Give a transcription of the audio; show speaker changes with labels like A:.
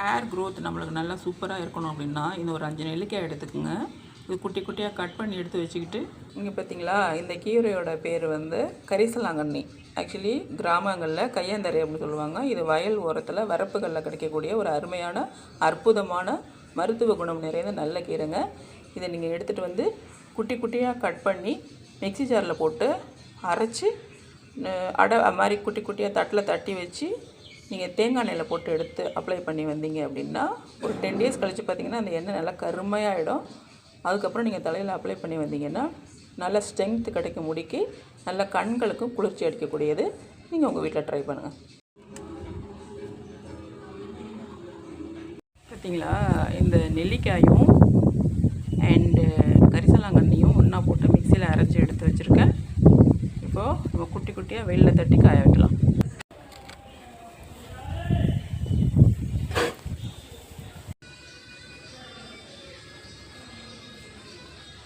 A: Hair growth நம்மளுக்கு நல்லா சூப்பராக இருக்கணும் அப்படின்னா இந்த ஒரு அஞ்சு நெல்லிக்காய் எடுத்துக்கோங்க. இது குட்டி குட்டியாக கட் பண்ணி எடுத்து வச்சுக்கிட்டு இங்கே பார்த்தீங்களா இந்த கீரையோட பேர் வந்து கரிசலாங்கண்ணி. ஆக்சுவலி கிராமங்களில் கையாந்தரை அப்படின்னு சொல்லுவாங்க. இது வயல் ஓரத்தில் வரப்புகளில் கிடைக்கக்கூடிய ஒரு அருமையான அற்புதமான மருத்துவ குணம் நிறைந்த நல்ல கீரைங்க. இதை நீங்கள் எடுத்துகிட்டு வந்து குட்டி குட்டியாக கட் பண்ணி மிக்ஸி ஜாரில் போட்டு அரைச்சி அடை மாதிரி குட்டி குட்டியாக தட்டில் தட்டி வச்சு நீங்கள் தேங்காய் எண்ணெயில் போட்டு எடுத்து அப்ளை பண்ணி வந்தீங்க அப்படின்னா ஒரு டென் டேஸ் கழித்து பார்த்தீங்கன்னா அந்த எண்ணெய் நல்லா கருமையாகிடும் அதுக்கப்புறம் நீங்கள் தலையில் அப்ளை பண்ணி வந்தீங்கன்னா நல்ல ஸ்ட்ரென்த் கிடைக்கும் முடிக்கு நல்ல கண்களுக்கும் குளிர்ச்சி அடிக்கக்கூடியது நீங்கள் உங்கள் வீட்டில் ட்ரை பண்ணுங்கள் பார்த்தீங்களா இந்த நெல்லிக்காயும் அண்டு கரிசலாங்கண்ணியும் ஒன்றா போட்டு மிக்சியில் அரைச்சி எடுத்து வச்சுருக்கேன். இப்போது நம்ம குட்டி குட்டியாக வெயிலில் தட்டி காய வைக்கலாம்.